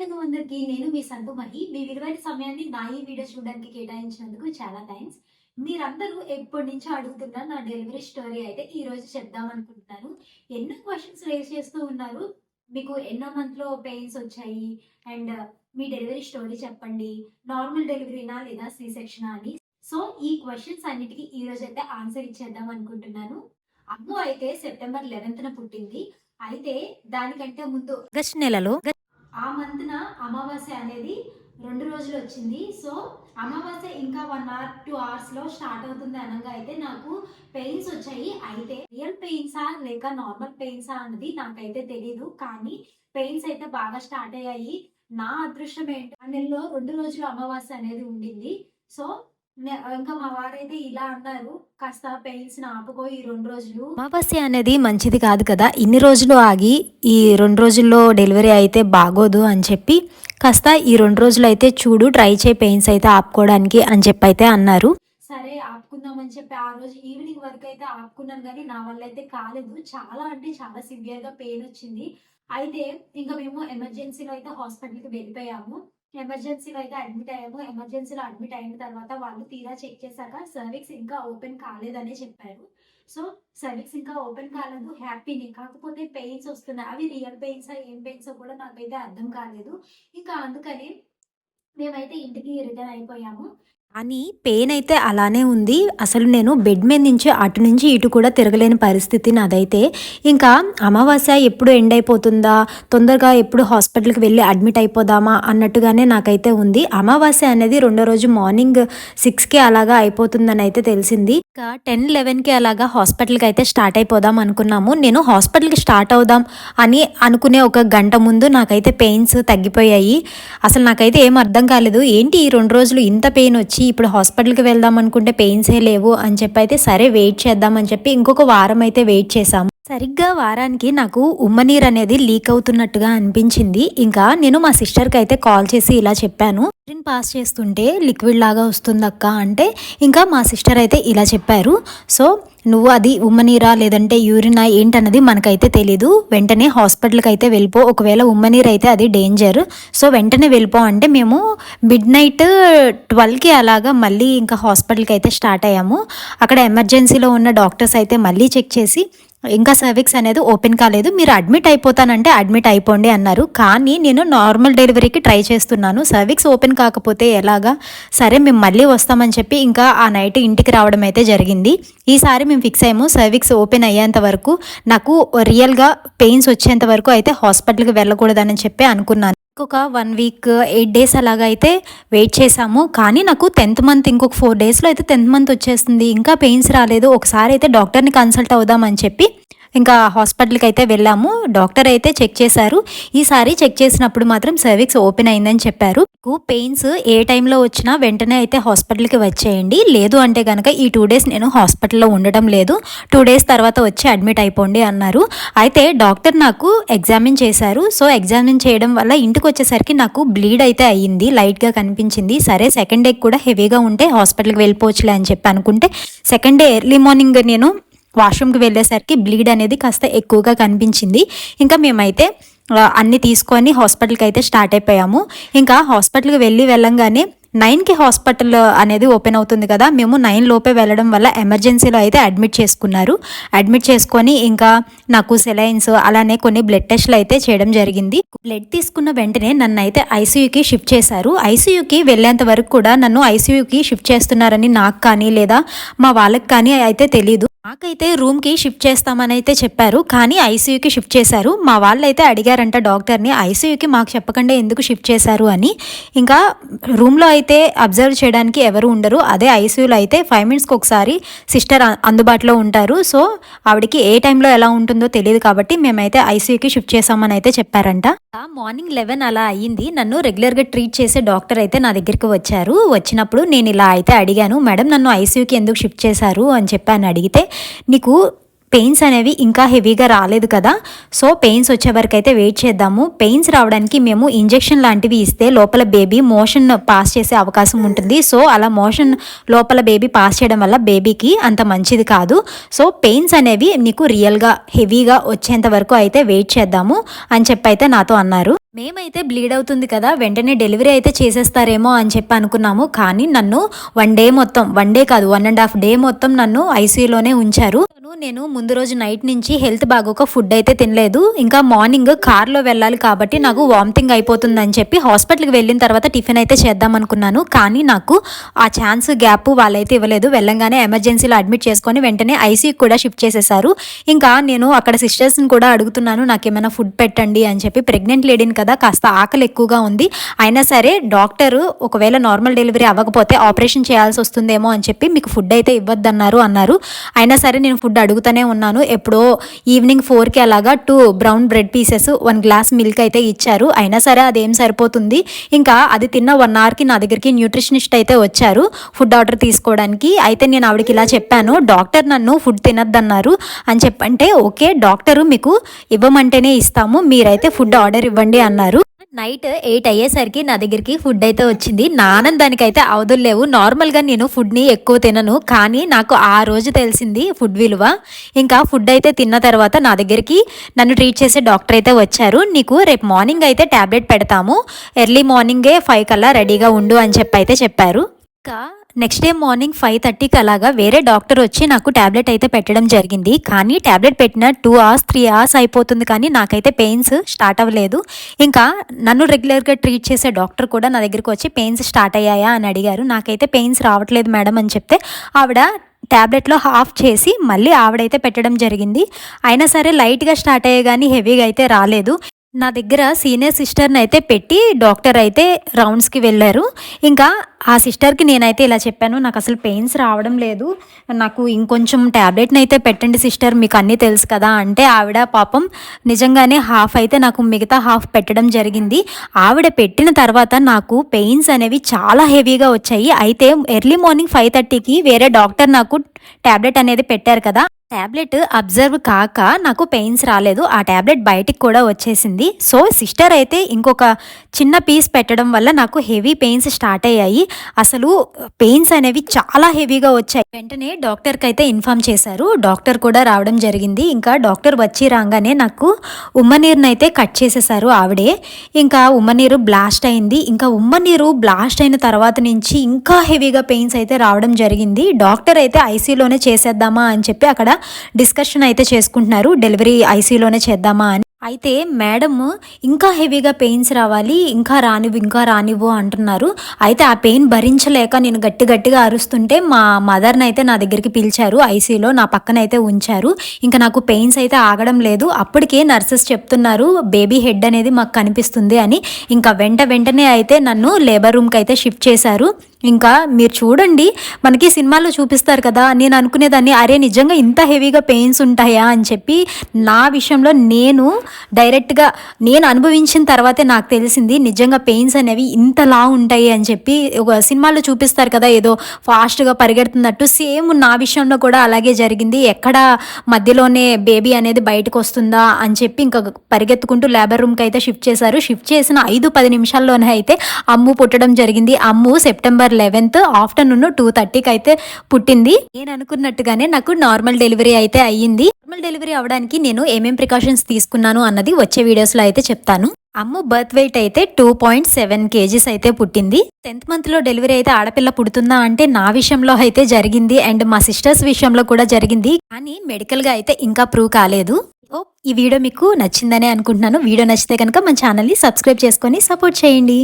Hello అందరికీ నేను మీ సంతు మహి. మీ విలువైన సమయాన్ని నా ఈ వీడియో చూడడానికి కేటాయించినందుకు చాలా థ్యాంక్స్ మీరందరూ ఎప్పటి నుంచో అడుగుతున్న నా డెలివరీ స్టోరీ అయితే ఈ రోజు చెప్దాం అనుకుంటున్నాను. ఎన్నో క్వశ్చన్స్ రేస్ చేస్తూ ఉన్నారు. మీకు ఎన్నో మంత్లో పెయిన్స్ వచ్చాయి. అండ్ uh, మీ డెలివరీ స్టోరీ చెప్పండి. నార్మల్ డెలివరీనా లేదా సి సెక్షనా అని. సో ఈ క్వశ్చన్స్ అన్నిటికీ ఈ రోజు అయితే ఆన్సర్ ఇచ్చేద్దాం అనుకుంటున్నాను. అమ్ము అయితే సెప్టెంబర్ లెవెన్త్ పుట్టింది. అయితే దానికంటే ముందు ఆగస్ట్ నెలలో ఆ మంత్న అమావాస్య అనేది రెండు రోజులు వచ్చింది. సో అమావాస్య ఇంకా వన్ అవర్ టూ అవర్స్లో స్టార్ట్ అవుతుంది అనగా అయితే నాకు పెయిన్స్ వచ్చాయి. అయితే రియల్ పెయిన్సా లేక నార్మల్ పెయిన్సా అన్నది నాకైతే తెలియదు కానీ పెయిన్స్ అయితే బాగా స్టార్ట్ అయ్యాయి. నా అదృష్టం ఏంటి? ఆ నెలలో రెండు రోజులు అమావాస్య అనేది ఉండింది. సో ఇంకా మా వారైతే ఇలా అన్నారు. కాస్త పెయిన్స్ ఆపుకో ఈ రెండు రోజులు. అమావాస్య అనేది మంచిది కాదు కదా. ఇన్ని రోజులు ఆగి ఈ రెండు రోజుల్లో డెలివరీ అయితే బాగోదు అని చెప్పి కాస్త ఈ రెండు రోజులు అయితే చూడు ట్రై చేయి పెయిన్స్ అయితే ఆపుకోవడానికి అని చెప్పి అయితే అన్నారు. సరే ఆపుకుందామని చెప్పి ఆ రోజు ఈవినింగ్ వరకు అయితే ఆపుకున్నాను కానీ నా వల్ల అయితే కాలేదు. చాలా అంటే చాలా సివియర్గా పెయిన్ వచ్చింది. అయితే ఇంకా మేము ఎమర్జెన్సీలో అయితే హాస్పిటల్కి వెళ్ళిపోయాము. ఎమర్జెన్సీలో అయితే అడ్మిట్ అయ్యాము. ఎమర్జెన్సీలో అడ్మిట్ అయిన తర్వాత వాళ్ళు తీరా చెక్ చేశాక సర్వీస్ ఇంకా ఓపెన్ కాలేదనే చెప్పారు. సో సర్వీస్ ఇంకా ఓపెన్ కాలేదు. హ్యాపీనే కాకపోతే పెయిన్స్ వస్తున్నాయి. అవి రియల్ పెయిన్స్ ఏం పెయిన్స్ కూడా నాకైతే అర్థం కాలేదు. ఇంకా అందుకని మేమైతే ఇంటికి రిటర్న్ అయిపోయాము. కానీ పెయిన్ అయితే అలానే ఉంది. అసలు నేను బెడ్ మీద నుంచి అటు నుంచి ఇటు కూడా తిరగలేని పరిస్థితి నాదైతే. ఇంకా అమావాస్య ఎప్పుడు ఎండ్ అయిపోతుందా? తొందరగా ఎప్పుడు హాస్పిటల్కి వెళ్ళి అడ్మిట్ అయిపోదామా? అన్నట్టుగానే నాకైతే ఉంది. అమావాస్య అనేది రెండో రోజు మార్నింగ్ సిక్స్కి అలాగా అయిపోతుందని అయితే తెలిసింది. ఇంకా టెన్ లెవెన్కి అలాగా హాస్పిటల్కి అయితే స్టార్ట్ అయిపోదాం అనుకున్నాము. నేను హాస్పిటల్కి స్టార్ట్ అవుదాం అని అనుకునే ఒక గంట ముందు నాకైతే పెయిన్స్ తగ్గిపోయాయి. అసలు నాకైతే ఏం అర్థం కాలేదు. ఏంటి ఈ రెండు రోజులు ఇంత పెయిన్ వచ్చి? ఇప్పుడు హాస్పిటల్కి వెళ్దాం అనుకుంటే పెయిన్సే లేవు అని చెప్పి అయితే సరే వెయిట్ చేద్దామని చెప్పి ఇంకొక వారం అయితే వెయిట్ చేశాము. సరిగ్గా వారానికి నాకు ఉమ్మనీర్ అనేది లీక్ అవుతున్నట్టుగా అనిపించింది. ఇంకా నేను మా సిస్టర్కి అయితే కాల్ చేసి ఇలా చెప్పాను. యూరిన్ పాస్ చేస్తుంటే లిక్విడ్ లాగా వస్తుంది అక్క అంటే ఇంకా మా సిస్టర్ అయితే ఇలా చెప్పారు. సో నువ్వు అది ఉమ్మనీరా లేదంటే యూరినా ఏంటన్నది మనకైతే తెలీదు. వెంటనే హాస్పిటల్కి అయితే వెళ్ళిపో. ఒకవేళ ఉమ్మనీర్ అయితే అది డేంజర్. సో వెంటనే వెళ్ళిపో అంటే మేము మిడ్ నైట్ ట్వెల్వ్కి అలాగా మళ్ళీ ఇంకా హాస్పిటల్కి అయితే స్టార్ట్ అయ్యాము. అక్కడ ఎమర్జెన్సీలో ఉన్న డాక్టర్స్ అయితే మళ్ళీ చెక్ చేసి ఇంకా సర్విక్స్ అనేది ఓపెన్ కాలేదు. మీరు అడ్మిట్ అయిపోతానంటే అడ్మిట్ అయిపోండి అన్నారు. కానీ నేను నార్మల్ డెలివరీకి ట్రై చేస్తున్నాను. సర్విక్స్ ఓపెన్ కాకపోతే ఎలాగా? సరే మేము మళ్ళీ వస్తామని చెప్పి ఇంకా ఆ నైట్ ఇంటికి రావడం అయితే జరిగింది. ఈసారి మేము ఫిక్స్ అయ్యాము. సర్విక్స్ ఓపెన్ అయ్యేంత వరకు నాకు రియల్గా పెయిన్స్ వచ్చేంత వరకు అయితే హాస్పిటల్కి వెళ్ళకూడదని చెప్పి అనుకున్నాను. ఇంకొక వన్ వీక్ ఎయిట్ డేస్ అలాగ అయితే వెయిట్ చేశాము. కానీ నాకు టెన్త్ మంత్ ఇంకొక ఫోర్ డేస్లో అయితే టెన్త్ మంత్ వచ్చేస్తుంది ఇంకా పెయిన్స్ రాలేదు. ఒకసారి అయితే డాక్టర్ని కన్సల్ట్ అవుదామని చెప్పి ఇంకా హాస్పిటల్కి అయితే వెళ్ళాము. డాక్టర్ అయితే చెక్ చేశారు. ఈసారి చెక్ చేసినప్పుడు మాత్రం సర్విక్స్ ఓపెన్ అయిందని చెప్పారు. మీకు పెయిన్స్ ఏ టైంలో వచ్చినా వెంటనే అయితే హాస్పిటల్కి వచ్చేయండి. లేదు అంటే కనుక ఈ టూ డేస్ నేను హాస్పిటల్లో ఉండడం లేదు. టూ డేస్ తర్వాత వచ్చి అడ్మిట్ అయిపోండి అన్నారు. అయితే డాక్టర్ నాకు ఎగ్జామిన్ చేశారు. సో ఎగ్జామిన్ చేయడం వల్ల ఇంటికి వచ్చేసరికి నాకు బ్లీడ్ అయితే అయ్యింది. లైట్గా కనిపించింది. సరే సెకండ్ డే కూడా హెవీగా ఉంటే హాస్పిటల్కి వెళ్ళిపోవచ్చులే అని చెప్పి అనుకుంటే సెకండ్ డే ఎర్లీ మార్నింగ్ నేను వాష్రూమ్కి వెళ్ళేసరికి బ్లీడ్ అనేది కాస్త ఎక్కువగా కనిపించింది. ఇంకా మేమైతే అన్ని తీసుకొని హాస్పిటల్కి అయితే స్టార్ట్ అయిపోయాము. ఇంకా హాస్పిటల్కి వెళ్ళి వెళ్ళంగానే నైన్కి హాస్పిటల్ అనేది ఓపెన్ అవుతుంది కదా మేము నైన్ లోపే వెళ్ళడం వల్ల ఎమర్జెన్సీలో అయితే అడ్మిట్ చేసుకున్నారు. అడ్మిట్ చేసుకొని ఇంకా నాకు సెలైన్స్ అలానే కొన్ని బ్లడ్ టెస్ట్లు అయితే చేయడం జరిగింది. బ్లడ్ తీసుకున్న వెంటనే నన్ను అయితే ఐసీయూకి షిఫ్ట్ చేశారు. ఐసీయూకి వెళ్ళేంత వరకు కూడా నన్ను ఐసీయూకి షిఫ్ట్ చేస్తున్నారని నాకు కానీ లేదా మా వాళ్ళకి కానీ అయితే తెలియదు నాకైతే రూమ్కి షిఫ్ట్ చేస్తామని అయితే చెప్పారు కానీ ఐసీయూకి షిఫ్ట్ చేశారు. మా వాళ్ళైతే అడిగారంట డాక్టర్ని ఐసీయూకి మాకు చెప్పకుండా ఎందుకు షిఫ్ట్ చేశారు అని. ఇంకా రూమ్లో అయితే అబ్జర్వ్ చేయడానికి ఎవరు ఉండరు అదే ఐసీయూలో అయితే ఫైవ్ మినిట్స్కి ఒకసారి సిస్టర్ అందుబాటులో ఉంటారు. సో ఆవిడకి ఏ టైంలో ఎలా ఉంటుందో తెలియదు కాబట్టి మేమైతే ఐసీయూకి షిఫ్ట్ చేసామని అయితే చెప్పారంట మార్నింగ్ లెవెన్ అలా అయ్యింది. నన్ను రెగ్యులర్గా ట్రీట్ చేసే డాక్టర్ అయితే నా దగ్గరికి వచ్చారు. వచ్చినప్పుడు నేను ఇలా అయితే అడిగాను మేడం నన్ను ఐసీయూకి ఎందుకు షిఫ్ట్ చేశారు? అని చెప్పాను అడిగితే నీకు పెయిన్స్ అనేవి ఇంకా హెవీగా రాలేదు కదా. సో పెయిన్స్ వచ్చే వరకు అయితే వెయిట్ చేద్దాము. పెయిన్స్ రావడానికి మేము ఇంజెక్షన్ లాంటివి ఇస్తే లోపల బేబీ మోషన్ పాస్ చేసే అవకాశం ఉంటుంది. సో అలా మోషన్ లోపల బేబీ పాస్ చేయడం వల్ల బేబీకి అంత మంచిది కాదు. సో పెయిన్స్ అనేవి నీకు రియల్గా హెవీగా వచ్చేంత వరకు అయితే వెయిట్ చేద్దాము అని చెప్పి అయితే నాతో అన్నారు. మేమైతే బ్లీడ్ అవుతుంది కదా వెంటనే డెలివరీ అయితే చేసేస్తారేమో అని చెప్పి అనుకున్నాము. కానీ నన్ను వన్ డే మొత్తం వన్ డే కాదు వన్ అండ్ హాఫ్ డే మొత్తం నన్ను ఐసీయూలోనే ఉంచారు. నేను ముందు రోజు నైట్ నుంచి హెల్త్ బాగోక ఫుడ్ అయితే తినలేదు. ఇంకా మార్నింగ్ కార్లో వెళ్ళాలి కాబట్టి నాకు వామిటింగ్ అయిపోతుందని చెప్పి హాస్పిటల్కి వెళ్ళిన తర్వాత టిఫిన్ అయితే చేద్దాం అనుకున్నాను. కానీ నాకు ఆ ఛాన్స్ గ్యాప్ వాళ్ళైతే ఇవ్వలేదు. వెళ్ళంగానే ఎమర్జెన్సీలో అడ్మిట్ చేసుకొని వెంటనే ఐసీకి కూడా షిఫ్ట్ చేసేసారు. ఇంకా నేను అక్కడ సిస్టర్స్ని కూడా అడుగుతున్నాను నాకు ఏమైనా ఫుడ్ పెట్టండి అని చెప్పి ప్రెగ్నెంట్ లేడీని కదా కాస్త ఆకలి ఎక్కువగా ఉంది. అయినా సరే డాక్టర్ ఒకవేళ నార్మల్ డెలివరీ అవ్వకపోతే ఆపరేషన్ చేయాల్సి వస్తుందేమో అని చెప్పి మీకు ఫుడ్ అయితే ఇవ్వద్దన్నారు అన్నారు. అయినా సరే నేను ఫుడ్ అడుగుతూనే ఉన్నాను. ఎప్పుడో ఈవినింగ్ ఫోర్కి అలాగా two brown bread pieces one glass milk అయితే ఇచ్చారు. అయినా సరే అదేం సరిపోతుంది? ఇంకా అది తిన్న వన్ అవర్కి నా దగ్గరికి న్యూట్రిషనిస్ట్ అయితే వచ్చారు ఫుడ్ ఆర్డర్ తీసుకోవడానికి. అయితే నేను ఆవిడకి ఇలా చెప్పాను డాక్టర్ నన్ను ఫుడ్ తినద్దన్నారు అని చెప్పంటే ఓకే డాక్టరు మీకు ఇవ్వమంటేనే ఇస్తాము. మీరైతే ఫుడ్ ఆర్డర్ ఇవ్వండి అన్నారు. నైట్ ఎయిట్ అయ్యేసరికి నా దగ్గరికి ఫుడ్ అయితే వచ్చింది. నా అయితే అవధులు లేవు. నార్మల్గా నేను ఫుడ్ని ఎక్కువ తినను. కానీ నాకు ఆ రోజు తెలిసింది ఫుడ్ విలువ. ఇంకా ఫుడ్ అయితే తిన్న తర్వాత నా దగ్గరికి నన్ను ట్రీట్ చేసే డాక్టర్ అయితే వచ్చారు. నీకు రేపు మార్నింగ్ అయితే ట్యాబ్లెట్ పెడతాము. ఎర్లీ మార్నింగే ఫైవ్ కల్లా రెడీగా ఉండు అని చెప్పి అయితే చెప్పారు. ఇంకా నెక్స్ట్ డే మార్నింగ్ ఫైవ్ థర్టీకి అలాగా వేరే డాక్టర్ వచ్చి నాకు ట్యాబ్లెట్ అయితే పెట్టడం జరిగింది. కానీ ట్యాబ్లెట్ పెట్టిన టూ అవర్స్ త్రీ అవర్స్ అయిపోతుంది కానీ నాకైతే పెయిన్స్ స్టార్ట్ అవ్వలేదు. ఇంకా నన్ను రెగ్యులర్గా ట్రీట్ చేసే డాక్టర్ కూడా నా దగ్గరికి వచ్చి పెయిన్స్ స్టార్ట్ అయ్యాయా అని అడిగారు. నాకైతే పెయిన్స్ రావట్లేదు మేడం అని చెప్తే ఆవిడ ట్యాబ్లెట్లో హాఫ్ చేసి మళ్ళీ ఆవిడైతే పెట్టడం జరిగింది. అయినా సరే లైట్గా స్టార్ట్ అయ్యే కానీ హెవీగా అయితే రాలేదు. నా దగ్గర సీనియర్ సిస్టర్ని అయితే పెట్టి డాక్టర్ అయితే రౌండ్స్కి వెళ్ళారు. ఇంకా ఆ సిస్టర్కి నేనైతే ఇలా చెప్పాను నాకు అసలు పెయిన్స్ రావడం లేదు. నాకు ఇంకొంచెం ట్యాబ్లెట్ని అయితే పెట్టండి సిస్టర్ మీకు అన్నీ తెలుసు కదా అంటే ఆవిడ పాపం నిజంగానే హాఫ్ అయితే నాకు మిగతా హాఫ్ పెట్టడం జరిగింది. ఆవిడ పెట్టిన తర్వాత నాకు పెయిన్స్ అనేవి చాలా హెవీగా వచ్చాయి. అయితే ఎర్లీ మార్నింగ్ ఫైవ్ థర్టీకి వేరే డాక్టర్ నాకు ట్యాబ్లెట్ అనేది పెట్టారు కదా. ట్యాబ్లెట్ అబ్జర్వ్ కాక నాకు పెయిన్స్ రాలేదు. ఆ ట్యాబ్లెట్ బయటికి కూడా వచ్చేసింది. సో సిస్టర్ అయితే ఇంకొక చిన్న పీస్ పెట్టడం వల్ల నాకు హెవీ పెయిన్స్ స్టార్ట్ అయ్యాయి. అసలు పెయిన్స్ అనేవి చాలా హెవీగా వచ్చాయి. వెంటనే డాక్టర్కి అయితే ఇన్ఫామ్ చేశారు. డాక్టర్ కూడా రావడం జరిగింది. ఇంకా డాక్టర్ వచ్చి రాగానే నాకు ఉమ్మనీరుని అయితే కట్ చేసేసారు ఆవిడే. ఇంకా ఉమ్మనీరు బ్లాస్ట్ అయింది. ఇంకా ఉమ్మనీరు బ్లాస్ట్ అయిన తర్వాత నుంచి ఇంకా హెవీగా పెయిన్స్ అయితే రావడం జరిగింది. డాక్టర్ అయితే ఐసీలోనే చేసేద్దామా అని చెప్పి అక్కడ డిస్కషన్ అయితే చేసుకుంటున్నారు. డెలివరీ ఐసీలోనే చేద్దామా అని అయితే మేడం ఇంకా హెవీగా పెయిన్స్ రావాలి ఇంకా రానివ్వు ఇంకా రానివ్వు అంటున్నారు. అయితే ఆ పెయిన్ భరించలేక నేను గట్టి గట్టిగా అరుస్తుంటే మా మదర్ని అయితే నా దగ్గరికి పిలిచారు ఐసీలో నా పక్కన అయితే ఉంచారు. ఇంకా నాకు పెయిన్స్ అయితే ఆగడం లేదు. అప్పటికే నర్సెస్ చెప్తున్నారు బేబీ హెడ్ అనేది మాకు కనిపిస్తుంది అని. ఇంకా వెంట వెంటనే అయితే నన్ను లేబర్ రూమ్కి అయితే షిఫ్ట్ చేశారు. ఇంకా మీరు చూడండి మనకి సినిమాల్లో చూపిస్తారు కదా నేను అనుకునేదాన్ని అరే నిజంగా ఇంత హెవీగా పెయిన్స్ ఉంటాయా అని చెప్పి నా విషయంలో నేను డైరెక్ట్గా నేను అనుభవించిన తర్వాతే నాకు తెలిసింది నిజంగా పెయిన్స్ అనేవి ఇంతలా ఉంటాయి అని చెప్పి ఒక సినిమాలో చూపిస్తారు కదా ఏదో ఫాస్ట్గా పరిగెడుతున్నట్టు సేమ్ నా విషయంలో కూడా అలాగే జరిగింది. ఎక్కడ మధ్యలోనే బేబీ అనేది బయటకు వస్తుందా అని చెప్పి ఇంకా పరిగెత్తుకుంటూ లేబర్ రూమ్కి అయితే షిఫ్ట్ చేశారు. షిఫ్ట్ చేసిన ఐదు పది నిమిషాల్లోనే అయితే అమ్ము పుట్టడం జరిగింది. Ammu September eleventh afternoon two థర్టీకి అయితే పుట్టింది. నేను అనుకున్నట్టుగానే నాకు నార్మల్ డెలివరీ అయితే అయ్యింది. నార్మల్ డెలివరీ అవడానికి నేను ఏమేం ప్రికాషన్స్ తీసుకున్నాను అన్నది వచ్చే వీడియోస్లో అయితే చెప్తాను. అమ్ము బర్త్ వెయిట్ అయితే టూ పాయింట్ సెవెన్ కేజీస్ అయితే పుట్టింది. టెన్త్ మంత్లో డెలివరీ అయితే ఆడపిల్ల పుడుతుందా అంటే నా విషయంలో అయితే జరిగింది అండ్ మా సిస్టర్స్ విషయంలో కూడా జరిగింది. కానీ మెడికల్గా అయితే ఇంకా ప్రూవ్ కాలేదు. ఓ ఈ వీడియో మీకు నచ్చిందనే అనుకుంటున్నాను. వీడియో నచ్చితే కనుక మన ఛానల్ని సబ్స్క్రైబ్ చేసుకొని సపోర్ట్ చేయండి.